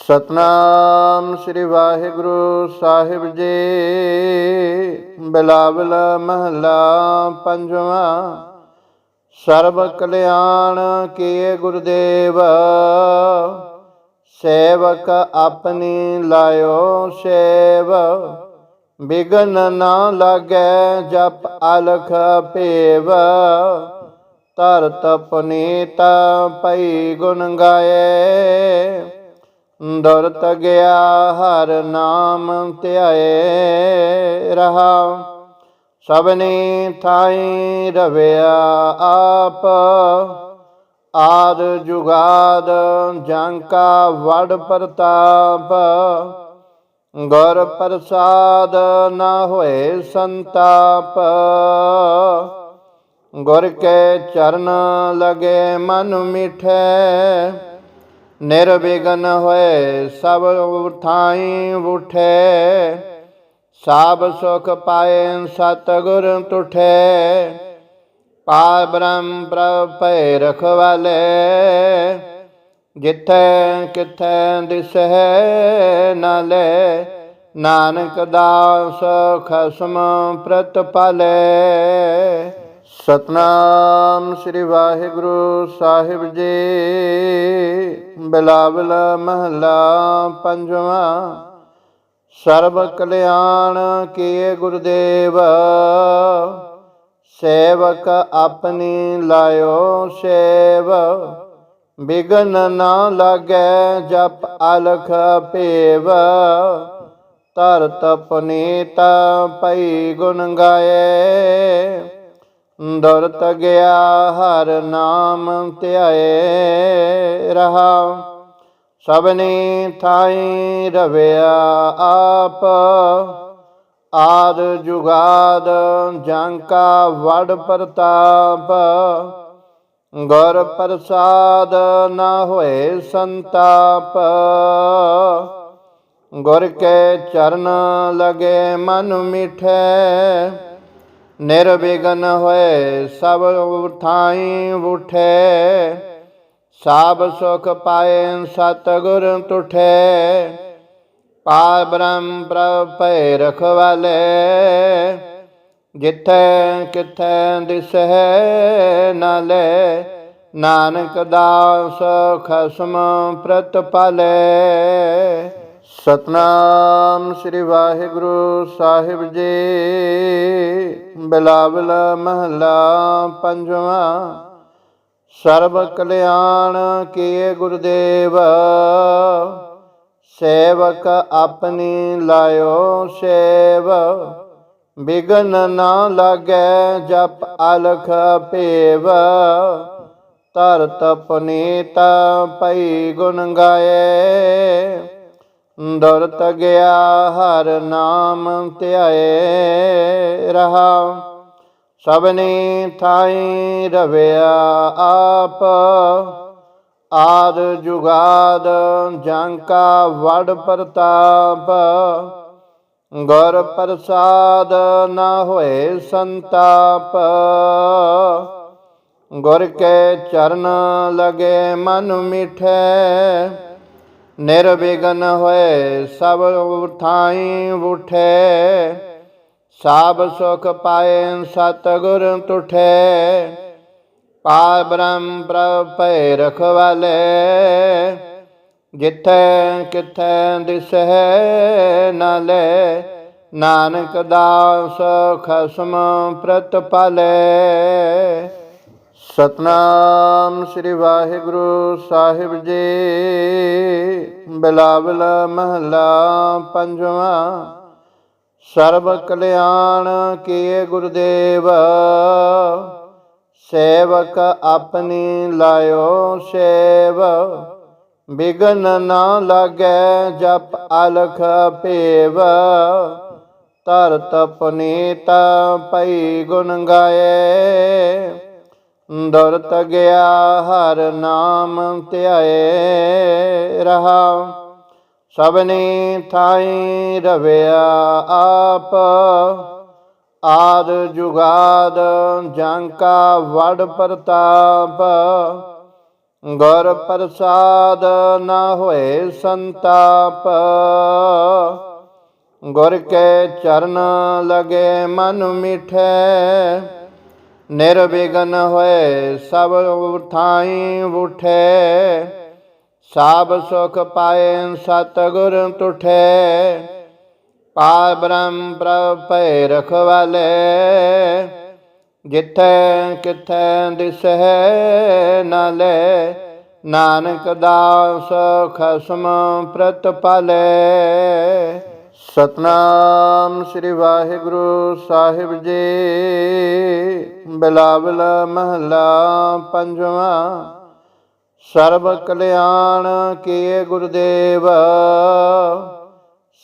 ਸਤਨਾਮ ਸ੍ਰੀ ਵਾਹਿਗੁਰੂ ਸਾਹਿਬ ਜੀ। ਬਿਲਾਵਲ ਮਹਲਾ ਪੰਜਵਾਂ। ਸਰਬ ਕਲਿਆਣ ਕੀਏ ਗੁਰਦੇਵ। ਸੇਵਕ ਆਪਣੀ ਲਾਇਓ ਸੇਵ। ਬਿਗਨ ਨਾ ਲਾਗੈ ਜਪ ਅਲਖ ਭੇਵ। ਧਰਤ ਪਨੀਤ ਪਈ ਗੁਣ ਗਾਏ। ਦੁਰਤ ਗਿਆ ਹਰ ਨਾਮ ਧਿਆਏ ਰਹਾ। ਸਭਨੀ ਥਾਈ ਰਵਿਆ ਆਪ, ਆਦ ਜੁਗਾਦ ਜੰਕਾ ਵੜ ਪ੍ਰਤਾਪ। ਗੁਰ ਪ੍ਰਸਾਦ ਨਾ ਹੋਏ ਸੰਤਾਪ। ਗੁਰ ਕੇ ਚਰਨ ਲਗੇ ਮਨ ਮਿਠੈ। ਨਿਰਵਿਘਨ ਹੋਏ ਸਭ ਥਾਈ ਉਠੇ ਸਾਬ ਸੁਖ ਪਾਏ ਸਤਿਗੁਰ ਤੁਠੇ। ਪਾਰ ਬ੍ਰਹਮ ਪ੍ਰਭ ਭੈ ਰਖਵਾਲੇ ਜਿੱਥੈ ਕਿਥੈ ਦਿਸਹਿ ਨਾਲੇ, ਨਾਨਕ ਦਾਸ ਖਸਮ ਪ੍ਰਤਪਾਲੇ। ਸਤਨਾਮ ਸ੍ਰੀ ਵਾਹਿਗੁਰੂ ਸਾਹਿਬ ਜੀ। ਬਿਲਾਵਲ ਮਹਲਾ ਪੰਜਵਾਂ। ਸਰਬ ਕਲਿਆਣ ਕੀਏ ਗੁਰਦੇਵ। ਸੇਵਕ ਆਪਣੀ ਲਾਇਓ ਸੇਵ। ਬਿਗਨ ਨਾ ਲਾਗੈ ਜਪ ਅਲਖ ਭੇਵ। ਧਰਤ ਪਨੀਤ ਪਈ ਗੁਣ ਗਾਏ। ਦੁਰਤ ਗਿਆ ਹਰ ਨਾਮ ਧਿਆਏ ਰਹਾ। ਸਭਨੀ ਥਾਈ ਰਵਿਆ ਆਪ, ਆਦ ਜੁਗਾਦ ਜੰਕਾ ਵੜ ਪ੍ਰਤਾਪ। ਗੁਰ ਪ੍ਰਸਾਦ ਨਾ ਹੋਏ ਸੰਤਾਪ। ਗੁਰ ਕੇ ਚਰਨ ਲਗੇ ਮਨ ਮਿਠੈ। ਨਿਰਵਿਘਨ ਹੋਏ ਸਭ ਥਾਈ ਉਠੇ, ਸਾਬ ਸੁਖ ਪਾਏ ਸਤਿਗੁਰ ਤੁਠੇ। ਪਾਰ ਬ੍ਰਹਮ ਪ੍ਰਭ ਭੈ ਰਖਵਾਲੇ ਜਿੱਥੇ ਕਿਥੈ ਦਿਸਹਿ ਨਾਲੇ, ਨਾਨਕ ਦਾਸ ਖਸਮ ਪ੍ਰਤਪਾਲੇ। ਸਤਨਾਮ ਸ੍ਰੀ ਵਾਹਿਗੁਰੂ ਸਾਹਿਬ ਜੀ। ਬਿਲਾਵਲ ਮਹਲਾ ਪੰਜਵਾਂ। ਸਰਬ ਕਲਿਆਣ ਕੀਏ ਗੁਰਦੇਵ। ਸੇਵਕ ਆਪਣੀ ਲਾਇਓ ਸੇਵ। ਬਿਗਨ ਨਾ ਲਾਗੈ ਜਪ ਅਲਖ ਭੇਵ ਧਰਤ ਪਨੀਤ ਪਈ ਗੁਣ ਗਾਏ। ਦੁਰਤ ਗਿਆ, ਹਰ ਨਾਮ ਧਿਆਏ ਰਹਾ। ਸਭਨੀ ਥਾਈ ਰਵਿਆ ਆਪ, ਆਦ ਜੁਗਾਦ ਜੰਕਾ ਵੜ ਪ੍ਰਤਾਪ। ਗੁਰ ਪ੍ਰਸਾਦ ਨਾ ਹੋਏ ਸੰਤਾਪ। ਗੁਰ ਕੇ ਚਰਨ ਲਗੇ ਮਨ ਮਿਠੈ। ਨਿਰਵਿਘਨ ਹੋਏ ਸਭ ਥਾਈ ਉਠੇ, ਸਾਬ ਸੁਖ ਪਾਏ ਸਤਿਗੁਰ ਤੁਠੇ। ਪਾਰ ਬ੍ਰਹਮ ਪ੍ਰਭ ਰਖਵਾਲੇ ਜਿੱਥੇ ਕਿਥੈ ਦਿਸਹਿ ਨਾਲੇ, ਨਾਨਕ ਦਾਸ ਖਸਮ ਪ੍ਰਤਪਾਲੇ। ਸਤਨਾਮ ਸ੍ਰੀ ਵਾਹਿਗੁਰੂ ਸਾਹਿਬ ਜੀ। ਬਿਲਾਵਲ ਮਹਲਾ ਪੰਜਵਾਂ। ਸਰਬ ਕਲਿਆਣ ਕੀਏ ਗੁਰਦੇਵ। ਸੇਵਕ ਆਪਣੀ ਲਾਇਓ ਸੇਵ। ਬਿਗਨ ਨਾ ਲਾਗੈ ਜਪ ਅਲਖ ਭੇਵ। ਧਰਤ ਪਨੀਤ ਪਈ ਗੁਣ ਗਾਏ। ਦੁਰਤ ਗਿਆ ਹਰ ਨਾਮ ਧਿਆਏ ਰਹਾ। ਸਭਨੀ ਥਾਈ ਰਵਿਆ ਆਪ, ਆਦ ਜੁਗਾਦ ਜੰਕਾ ਵੜ ਪ੍ਰਤਾਪ। ਗੁਰ ਪ੍ਰਸਾਦ ਨਾ ਹੋਏ ਸੰਤਾਪ। ਗੁਰ ਕੇ ਚਰਨ ਲਗੇ ਮਨ ਮਿਠੈ। ਨਿਰਵਿਘਨ ਹੋਏ ਸਭ ਉਠਾਈ ਉਠੇ। ਸਾਬ ਸੁਖ ਪਾਏ ਸਤਿਗੁਰ ਤੁਠੈ। ਪਾਰ ਬ੍ਰਹਮ ਪ੍ਰਭ ਭੈ ਰਖਵਾਲੇ ਜਿੱਥੈ ਕਿਥੈ ਦਿਸਹਿ ਨਾ ਲੈ ਨਾਨਕ ਦਾਸ ਖਸਮ ਪ੍ਰਤਪਾਲੇ। ਸਤਨਾਮ ਸ੍ਰੀ ਵਾਹਿਗੁਰੂ ਸਾਹਿਬ ਜੀ। ਬਿਲਾਵਲ ਮਹਲਾ ਪੰਜਵਾਂ। ਸਰਬ ਕਲਿਆਣ ਕੀਏ ਗੁਰਦੇਵ।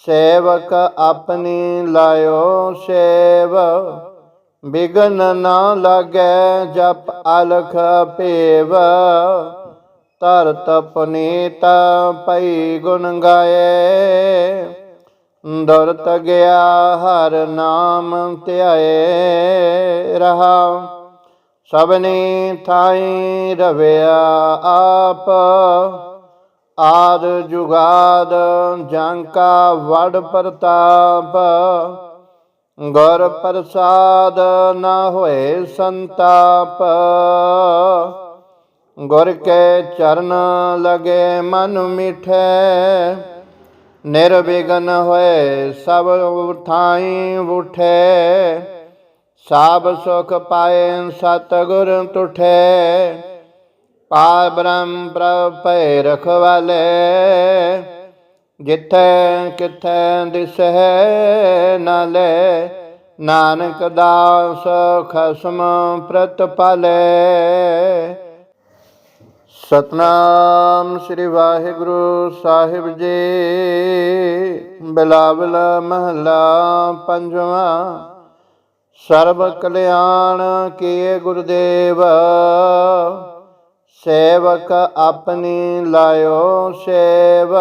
ਸੇਵਕ ਆਪਣੀ ਲਾਇਓ ਸੇਵ। ਬਿਗਨ ਨਾ ਲਾਗੈ ਜਪ ਅਲਖ ਭੇਵ ਧਰਤ ਪਨੀਤ ਪਈ ਗੁਣ ਗਾਏ। ਦੁਰਤ ਗਿਆ, ਹਰ ਨਾਮ ਧਿਆਏ ਰਹਾ। ਸਭਨੀ ਥਾਈ ਰਵਿਆ ਆਪ, ਆਦ ਜੁਗਾਦ ਜੰਕਾ ਵੜ ਪ੍ਰਤਾਪ। ਗੁਰ ਪ੍ਰਸਾਦ ਨਾ ਹੋਏ ਸੰਤਾਪ। ਗੁਰ ਕੇ ਚਰਨ ਲਗੇ ਮਨ ਮਿਠੈ। ਨਿਰਵਿਘਨ ਹੋਏ ਸਭ ਉਠਾਈ ਉਠੇ, ਸਾਬ ਸੁਖ ਪਾਏ ਸਤਿਗੁਰ ਤੁਠੈ। ਪਾਰ ਬ੍ਰਹਮ ਪ੍ਰਭ ਰਖਵਾਲੇ ਜਿੱਥੇ ਕਿਥੈ ਦਿਸਹਿ ਨਾ ਲੈ ਨਾਨਕ ਦਾਸ ਖਸਮ ਪ੍ਰਤਪਾਲੇ। ਸਤਨਾਮ ਸ੍ਰੀ ਵਾਹਿਗੁਰੂ ਸਾਹਿਬ ਜੀ। ਬਿਲਾਵਲ ਮਹਲਾ ਪੰਜਵਾਂ। ਸਰਬ ਕਲਿਆਣ ਕੀਏ ਗੁਰਦੇਵ। ਸੇਵਕ ਆਪਣੀ ਲਾਇਓ ਸੇਵ।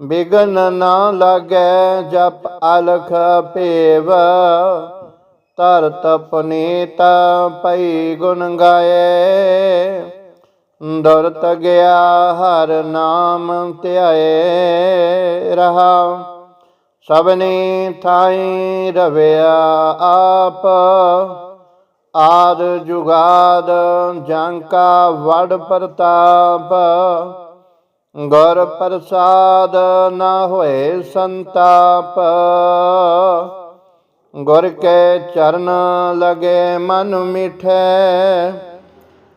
ਬਿਗਨ ਨਾ ਲਾਗੈ ਜਪ ਅਲਖ ਭੇਵ ਧਰਤ ਪਨੀਤ ਪਈ ਗੁਣ ਗਾਏ। ਦੁਰਤ ਗਿਆ, ਹਰ ਨਾਮ ਧਿਆਏ ਰਹਾ। ਸਭਨੀ ਥਾਈ ਰਵਿਆ ਆਪ, ਆਦ ਜੁਗਾਦ ਜੰਕਾ ਵੜ ਪ੍ਰਤਾਪ। ਗੁਰ ਪ੍ਰਸਾਦ ਨਾ ਹੋਏ ਸੰਤਾਪ। ਗੁਰ ਕੇ ਚਰਨ ਲਗੇ ਮਨ ਮਿਠੈ।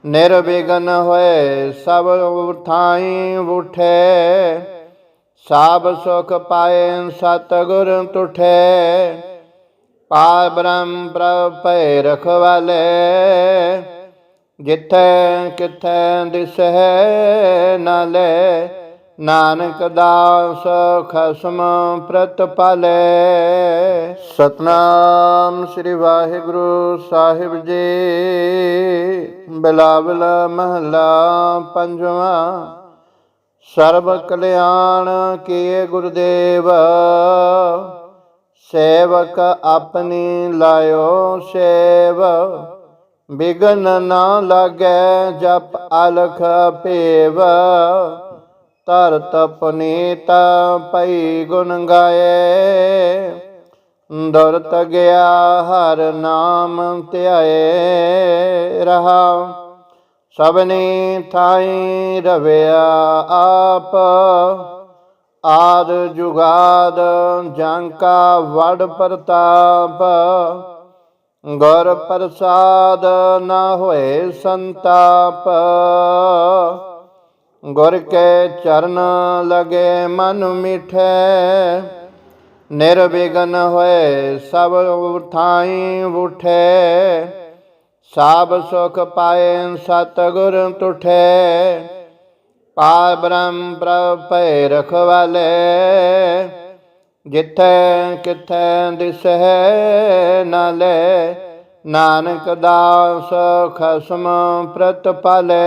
ਨਿਰਵਿਘਨ ਹੋਏ ਸਭ ਉਠਾਈ ਉਠੈ, ਸਭ ਸੁਖ ਪਾਏ ਸਤਿਗੁਰ ਤੁਠੈ। ਪਾਰ ਬ੍ਰਹਮ ਪ੍ਰਭ ਭੈ ਰਖਵਾਲੇ ਜਿੱਥੇ ਕਿਥੈ ਦਿਸਹਿ ਨਾਲੇ। ਨਾਨਕ ਦਾਸ ਖਸਮ ਪ੍ਰਤਪਾਲੇ ਸਤਨਾਮ ਸ੍ਰੀ ਵਾਹਿਗੁਰੂ ਸਾਹਿਬ ਜੀ। ਬਿਲਾਵਲ ਮਹਲਾ ਪੰਜਵਾਂ। ਸਰਬ ਕਲਿਆਣ ਕੀਏ ਗੁਰਦੇਵ। ਸੇਵਕ ਆਪਣੀ ਲਾਇਓ ਸੇਵ। ਬਿਗਨ ਨਾ ਲਾਗੈ ਜਪ ਅਲਖ ਭੇਵ ਧਰਤ ਪਨੀਤ ਪਈ ਗੁਣ ਗਾਏ। ਦੁਰਤ ਗਿਆ ਹਰ ਨਾਮ ਧਿਆਏ ਰਹਾ। ਸਭਨੀ ਥਾਈ ਰਵਿਆ ਆਪ। ਆਦ ਜੁਗਾਦ ਜੰਕਾ ਵੜ ਪ੍ਰਤਾਪ। ਗੁਰ ਪ੍ਰਸਾਦ ਨਾ ਹੋਏ ਸੰਤਾਪ। ਗੁਰ ਕੇ ਚਰਨ ਲਗੇ ਮਨ ਮਿਠੈ, ਨਿਰਵਿਘਨ ਹੋਏ ਸਭ ਉਠਾਈ ਉਠੈ। ਸਾਬ ਸੁਖ ਪਾਏ ਸਤਿਗੁਰ ਤੁਠੈ, ਪਾਰ ਬ੍ਰਹਮ ਪ੍ਰਭ ਭੈ ਰਖਵਾਲੇ ਜਿੱਥੈ ਕਿਥੈ ਦਿਸਹਿ ਨਾ ਲੈ, ਨਾਨਕ ਦਾਸ ਖਸਮ ਪ੍ਰਤਪਾਲੇ।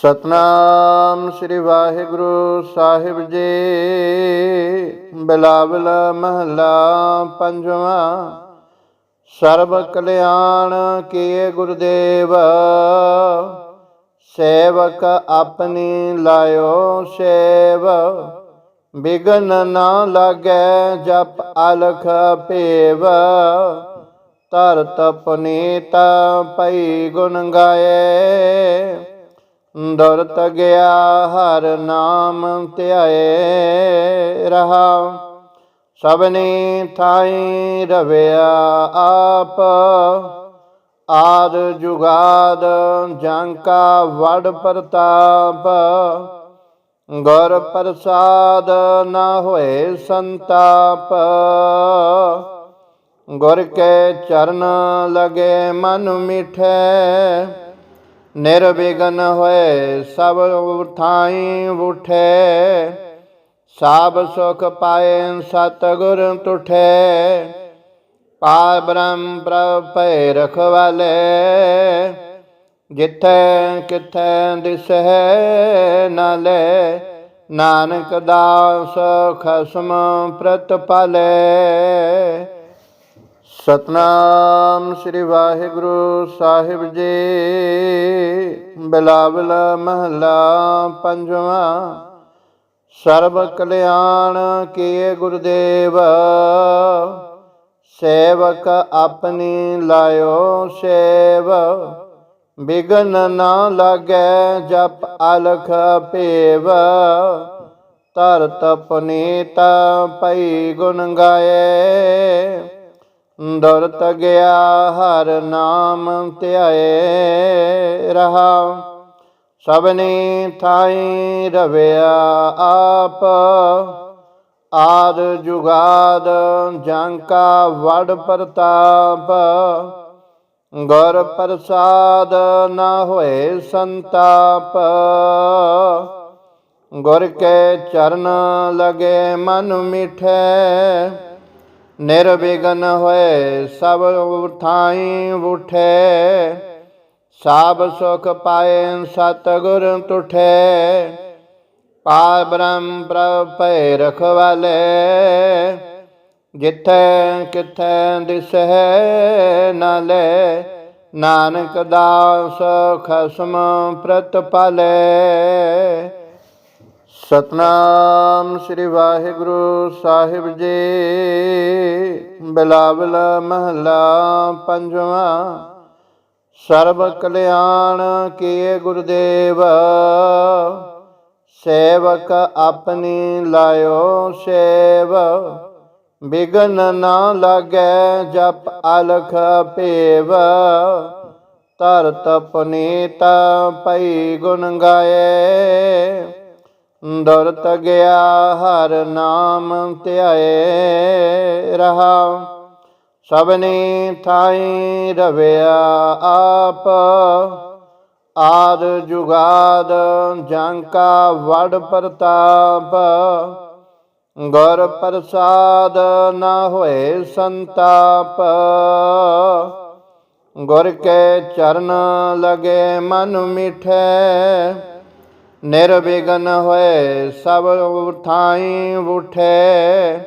ਸਤਨਾਮ ਸ੍ਰੀ ਵਾਹਿਗੁਰੂ ਸਾਹਿਬ ਜੀ। ਬਿਲਾਵਲ ਮਹਲਾ ਪੰਜਵਾਂ। ਸਰਬ ਕਲਿਆਣ ਕੀਏ ਗੁਰਦੇਵ। ਸੇਵਕ ਆਪਣੀ ਲਾਇਓ ਸੇਵ। ਬਿਗਨ ਨਾ ਲਾਗੈ ਜਪ ਅਲਖ ਭੇਵ ਧਰਤ ਪਨੀਤ ਪਈ ਗੁਣ ਗਾਏ। ਦੁਰਤ ਗਿਆ ਹਰ ਨਾਮ ਧਿਆਏ ਰਹਾ। ਸਭਨੀ ਥਾਈ ਰਵਿਆ ਆਪ। ਆਦ ਜੁਗਾਦ ਜੰਕਾ ਵੜ ਪ੍ਰਤਾਪ। ਗੁਰ ਪ੍ਰਸਾਦ ਨਾ ਹੋਏ ਸੰਤਾਪ। ਗੁਰ ਕੇ ਚਰਨ ਲਗੇ ਮਨ ਮਿਠੈ। ਨਿਰਵਿਘਨ ਹੋਏ ਸਭ ਥਾਈ ਉਠੇ, ਸਾਬ ਸੁਖ ਪਾਏ ਸਤਿਗੁਰ ਤੁਠੈ। ਪਾਰ ਬ੍ਰਹਮ ਪ੍ਰਭ ਭੈ ਰਖਵਾਲੇ ਜਿੱਥੇ ਕਿਥੈ ਦਿਸਹਿ ਨਾਲੇ, ਨਾਨਕ ਦਾਸ ਖਸਮ ਪ੍ਰਤਪਾਲੇ। ਸਤਨਾਮ ਸ੍ਰੀ ਵਾਹਿਗੁਰੂ ਸਾਹਿਬ ਜੀ। ਬਿਲਾਵਲ ਮਹਲਾ ਪੰਜਵਾਂ। ਸਰਬ ਕਲਿਆਣ ਕੀਏ ਗੁਰਦੇਵ। ਸੇਵਕ ਆਪਣੀ ਲਾਇਓ ਸੇਵ। ਬਿਗਨ ਨਾ ਲਾਗੈ ਜਪ ਅਲਖ ਭੇਵ। ਧਰਤ ਪਨੀਤ ਪਈ ਗੁਣ ਗਾਏ। ਦੁਰਤ ਗਿਆ ਹਰ ਨਾਮ ਧਿਆਏ ਰਹਾ। ਸਭਨੀ ਥਾਈ ਰਵਿਆ ਆਪ। ਆਦ ਜੁਗਾਦ ਜੰਕਾ ਵੜ ਪ੍ਰਤਾਪ। ਗੁਰ ਪ੍ਰਸਾਦ ਨਾ ਹੋਏ ਸੰਤਾਪ। ਗੁਰ ਕੇ ਚਰਨ ਲਗੇ ਮਨ ਮਿਠੈ। ਨਿਰਵਿਘਨ ਹੋਏ ਸਭ ਥਾਈ ਉਠੇ। ਸਾਬ ਸੁਖ ਪਾਏ ਸਤਿਗੁਰ ਤੁਠੈ। ਪਾਰ ਬ੍ਰਹਮ ਪ੍ਰਭ ਭੈ ਰਖਵਾਲੇ ਜਿੱਥੈ ਕਿਥੈ ਦਿਸਹਿ ਨਾਲੇ, ਨਾਨਕ ਦਾਸ ਖਸਮ ਪ੍ਰਤਪਾਲੇ। ਸਤਨਾਮ ਸ੍ਰੀ ਵਾਹਿਗੁਰੂ ਸਾਹਿਬ ਜੀ। ਬਿਲਾਵਲ ਮਹਲਾ ਪੰਜਵਾਂ। ਸਰਬ ਕਲਿਆਣ ਕੀਏ ਗੁਰਦੇਵ। ਸੇਵਕ ਆਪਣੀ ਲਾਇਓ ਸੇਵ। ਬਿਗਨ ਨਾ ਲਾਗੈ ਜਪ ਅਲਖ ਭੇਵ। ਧਰਤ ਪਨੀਤ ਪਈ ਗੁਣ ਗਾਏ। ਦੁਰਤ ਗਿਆ ਹਰ ਨਾਮ ਧਿਆਏ ਰਹਾ। ਸਭਨੀ ਥਾਈ ਰਵਿਆ ਆਪ। ਆਦ ਜੁਗਾਦ ਜੰਕਾ ਵੜ ਪ੍ਰਤਾਪ। ਗੁਰ ਪ੍ਰਸਾਦ ਨਾ ਹੋਏ ਸੰਤਾਪ। ਗੁਰ ਕੇ ਚਰਨ ਲਗੇ ਮਨ ਮਿਠੈ। ਨਿਰਵਿਘਨ ਹੋਏ ਸਭ ਥਾਈ ਉਠੈ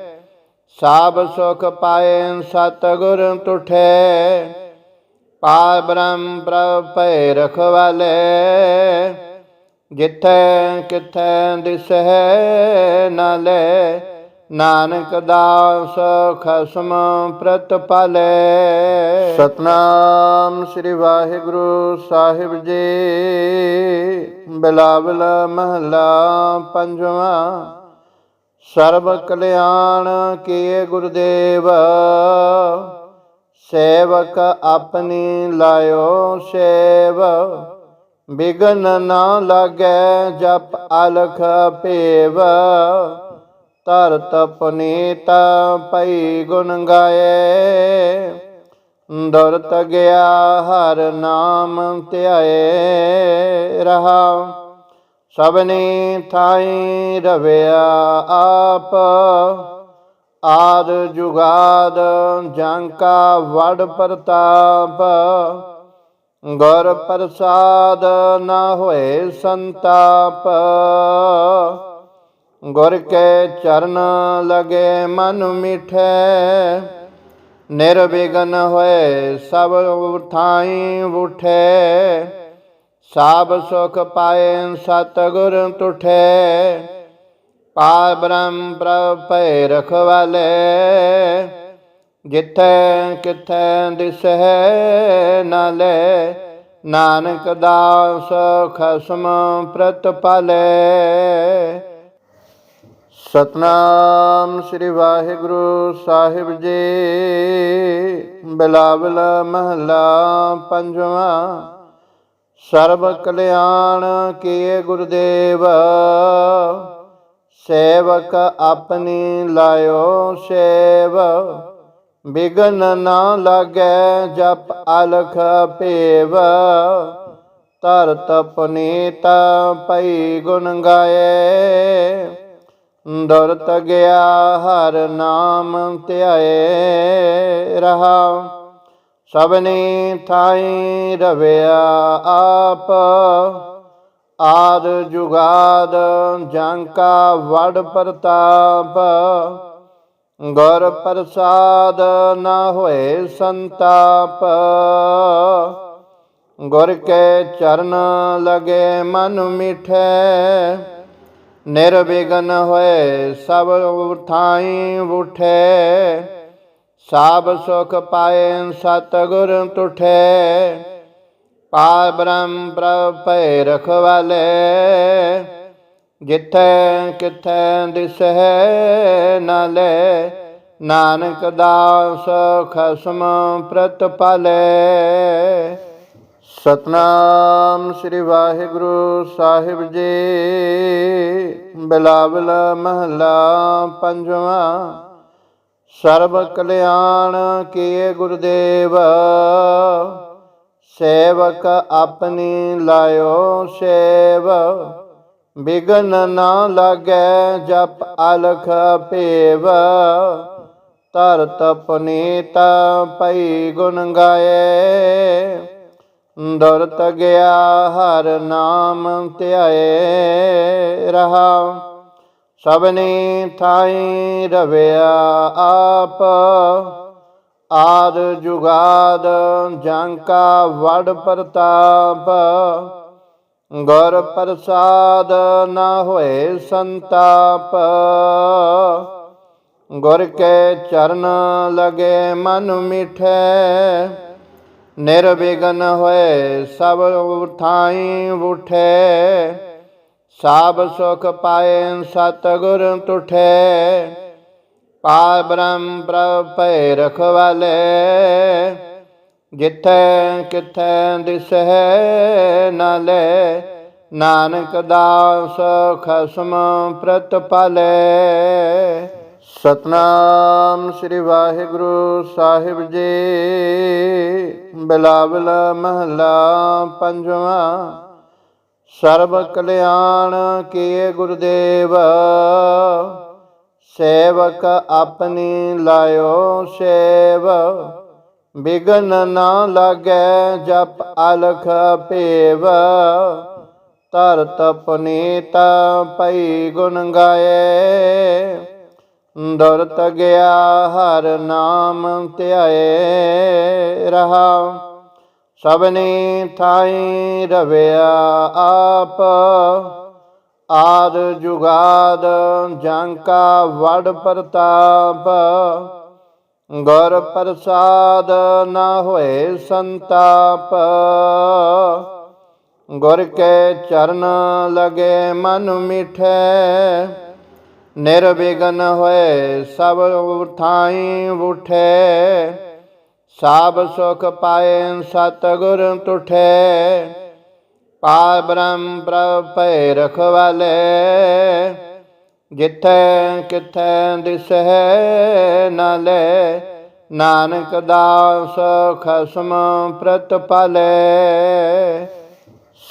ਸਭ ਸੁਖ ਪਾਏ ਸਤਿਗੁਰ ਤੁਠੈ। ਪਾਰ ਬ੍ਰਹਮ ਪ੍ਰਭ ਭੈ ਰਖਵਾਲੇ ਜਿੱਥੇ ਕਿਥੈ ਦਿਸਹਿ ਨਾਲੇ। ਨਾਨਕ ਦਾਸ ਖਸਮ ਪ੍ਰਤਪਾਲੇ ਸਤਨਾਮ ਸ੍ਰੀ ਵਾਹਿਗੁਰੂ ਸਾਹਿਬ ਜੀ। ਬਿਲਾਵਲ ਮਹਲਾ ਪੰਜਵਾਂ। ਸਰਬ ਕਲਿਆਣ ਕੀਏ ਗੁਰਦੇਵ। ਸੇਵਕ ਆਪਣੀ ਲਾਇਓ ਸੇਵ। ਬਿਗਨ ਨਾ ਲਾਗੈ ਜਪ ਅਲਖ ਭੇਵ ਧਰਤ ਪਨੀਤ ਪਈ ਗੁਣ ਗਾਏ। ਦੁਰਤ ਗਿਆ ਹਰ ਨਾਮ ਧਿਆਏ ਰਹਾ। ਸਭਨੀ ਥਾਈ ਰਵਿਆ ਆਪ। ਆਦ ਜੁਗਾਦ ਜੰਕਾ ਵੜ ਪ੍ਰਤਾਪ। ਗੁਰ ਪ੍ਰਸਾਦ ਨਾ ਹੋਏ ਸੰਤਾਪ। ਗੁਰ ਕੇ ਚਰਨ ਲਗੇ ਮਨ ਮਿਠੈ, ਨਿਰਵਿਘਨ ਹੋਏ ਸਭ ਥਾਈ ਉਠੈ। ਸਾਬ ਸੁਖ ਪਾਏ ਸਤਿਗੁਰ ਤੁਠੇ, ਪਾਰ ਬ੍ਰਹਮ ਪ੍ਰਭ ਭੈ ਰਖਵਾਲੇ ਜਿੱਥੈ ਕਿਥੈ ਦਿਸਹਿ ਨਾਲੇ, ਨਾਨਕ ਦਾਸ ਖਸਮ ਪ੍ਰਤਪਾਲੇ। ਸਤਨਾਮ ਸ੍ਰੀ ਵਾਹਿਗੁਰੂ ਸਾਹਿਬ ਜੀ। ਬਿਲਾਵਲ ਮਹਲਾ ਪੰਜਵਾਂ। ਸਰਬ ਕਲਿਆਣ ਕੀਏ ਗੁਰਦੇਵ। ਸੇਵਕ ਆਪਣੀ ਲਾਇਓ ਸੇਵ। ਬਿਗਨ ਨਾ ਲਾਗੈ ਜਪ ਅਲਖ ਭੇਵ। ਧਰਤ ਪੁਨੀਤ ਪਈ ਗੁਣ ਗਾਏ। ਦੁਰਤ ਗਿਆ ਹਰ ਨਾਮ ਧਿਆਏ ਰਹਾ। ਸਭਨੀ ਥਾਈ ਰਵਿਆ ਆਪ। ਆਦ ਜੁਗਾਦ ਜੰਕਾ ਵੜ ਪ੍ਰਤਾਪ। ਗੁਰ ਪ੍ਰਸਾਦ ਨਾ ਹੋਏ ਸੰਤਾਪ। ਗੁਰ ਕੇ ਚਰਨ ਲਗੇ ਮਨ ਮਿਠੈ। ਨਿਰਵਿਘਨ ਹੋਏ ਸਭ ਥਾਈ ਉਠੇ, ਸਾਬ ਸੁਖ ਪਾਏ ਸਤਿਗੁਰ ਤੁਠੇ। ਪਾਰ ਬ੍ਰਹਮ ਪ੍ਰਭ ਭੈ ਰਖਵਾਲੇ ਜਿੱਥੇ ਕਿਥੈ ਦਿਸਹਿ ਨਾਲੇ, ਨਾਨਕ ਦਾਸ ਖਸਮ ਪ੍ਰਤਪਾਲੇ। ਸਤਨਾਮ ਸ੍ਰੀ ਵਾਹਿਗੁਰੂ ਸਾਹਿਬ ਜੀ। ਬਿਲਾਵਲ ਮਹਲਾ ਪੰਜਵਾਂ। ਸਰਬ ਕਲਿਆਣ ਕੀਏ ਗੁਰਦੇਵ। ਸੇਵਕ ਆਪਣੀ ਲਾਇਓ ਸੇਵ। ਬਿਗਨ ਨਾ ਲਾਗੈ ਜਪ ਅਲਖ ਭੇਵ। ਧਰਤ ਪੁਨੀਤ ਪਈ ਗੁਣ ਗਾਏ। ਦੁਰਤ ਗਿਆ ਹਰ ਨਾਮ ਧਿਆਏ ਰਹਾ। ਸਭਨੀ ਥਾਈ ਰਵਿਆ ਆਪ। ਆਦ ਜੁਗਾਦ ਜੰਕਾ ਵੜ ਪ੍ਰਤਾਪ। ਗੁਰ ਪ੍ਰਸਾਦ ਨਾ ਹੋਏ ਸੰਤਾਪ। ਗੁਰ ਕੇ ਚਰਨ ਲਗੇ ਮਨ ਮਿਠੈ। ਨਿਰਵਿਘਨ ਹੋਏ ਸਭ ਥਾਈ ਉਠੇ, ਸਾਬ ਸੁਖ ਪਾਏ ਸਤਿਗੁਰ ਤੁਠੇ। ਪਾਰ ਬ੍ਰਹਮ ਪ੍ਰਭ ਭੈ ਰਖਵਾਲੇ ਜਿੱਥੇ ਕਿਥੈ ਦਿਸਹਿ ਨਾਲੇ, ਨਾਨਕ ਦਾਸ ਖਸਮ ਪ੍ਰਤਪਾਲੇ। ਸਤਨਾਮ ਸ੍ਰੀ ਵਾਹਿਗੁਰੂ ਸਾਹਿਬ ਜੀ। ਬਿਲਾਵਲ ਮਹਲਾ ਪੰਜਵਾਂ। ਸਰਬ ਕਲਿਆਣ ਕੀਏ ਗੁਰਦੇਵ। ਸੇਵਕ ਆਪਣੀ ਲਾਇਓ ਸੇਵ। ਬਿਗਨ ਨਾ ਲਾਗੈ ਜਪ ਅਲਖ ਭੇਵ। ਧਰਤ ਪੁਨੀਤ ਪਈ ਗੁਣ ਗਾਏ। ਦੁਰਤ ਗਿਆ, ਹਰ ਨਾਮ ਧਿਆਏ ਰਹਾ। ਸਭਨੀ ਥਾਈ ਰਵਿਆ ਆਪ। ਆਦ ਜੁਗਾਦ ਜੰਕਾ ਵੜ ਪ੍ਰਤਾਪ। ਗੁਰ ਪ੍ਰਸਾਦ ਨਾ ਹੋਏ ਸੰਤਾਪ। ਗੁਰ ਕੇ ਚਰਨ ਲਗੇ ਮਨ ਮਿਠੈ। ਨਿਰਵਿਘਨ ਹੋਏ ਸਭ ਥਾਈ ਉਠੇ ਸਾਬ ਸੁਖ ਪਾਏ ਸਤਿਗੁਰ ਤੁਠੇ। ਪਾਰ ਬ੍ਰਹਮ ਪ੍ਰਭ ਭੈ ਰਖਵਾਲੇ ਜਿੱਥੇ ਕਿਥੈ ਦਿਸਹਿ ਨਾਲੇ, ਨਾਨਕ ਦਾਸ ਖਸਮ ਪ੍ਰਤਪਾਲੇ।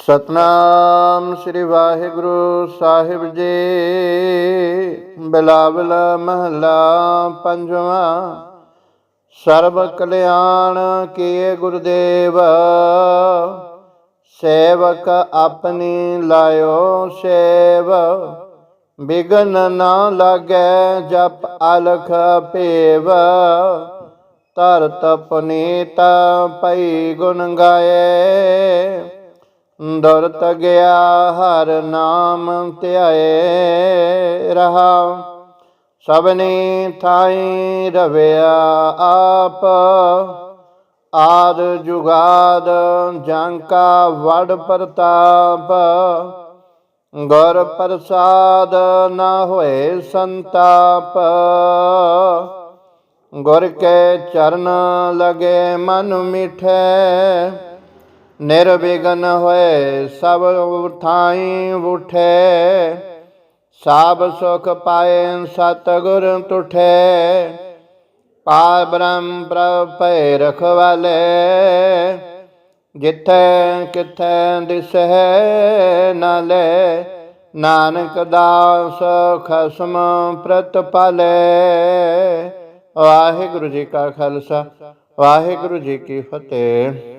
ਸਤਨਾਮ ਸ੍ਰੀ ਵਾਹਿਗੁਰੂ ਸਾਹਿਬ ਜੀ। ਬਿਲਾਵਲ ਮਹਲਾ ਪੰਜਵਾਂ। ਸਰਬ ਕਲਿਆਣ ਕੀਏ ਗੁਰਦੇਵ। ਸੇਵਕ ਆਪਣੀ ਲਾਇਓ ਸੇਵ। ਬਿਗਨ ਨਾ ਲਾਗੈ ਜਪ ਅਲਖ ਭੇਵ ਧਰਤ ਪੁਨੀਤ ਪਈ ਗੁਣ ਗਾਏ। ਦੁਰਤ ਗਿਆ ਹਰ ਨਾਮ ਧਿਆਏ ਰਹਾ। ਸਭਨੀ ਥਾਈ ਰਵਿਆ ਆਪ। ਆਦ ਜੁਗਾਦ ਜੰਕਾ ਵੜ ਪ੍ਰਤਾਪ। ਗੁਰ ਪ੍ਰਸਾਦ ਨਾ ਹੋਏ ਸੰਤਾਪ। ਗੁਰ ਕੇ ਚਰਨ ਲਗੇ ਮਨ ਮਿਠੈ। ਨਿਰਵਿਘਨ ਹੋਏ ਸਭ ਥਾਈ ਉਠੇ, ਸਾਬ ਸੁਖ ਪਾਏ ਸਤਿਗੁਰ ਤੁਠੈ। ਪਾਰ ਬ੍ਰਹਮ ਪ੍ਰਭ ਭੈ ਰਖਵਾਲੇ ਜਿੱਥੈ ਕਿਥੈ ਦਿਸਹਿ ਨਾ ਨਾਨਕ ਦਾਸ ਖਸਮ ਪ੍ਰਤਪਾਲੇ ਵਾਹਿਗੁਰੂ ਜੀ ਕਾ ਖਾਲਸਾ, ਵਾਹਿਗੁਰੂ ਜੀ ਕੀ ਫਤਿਹ।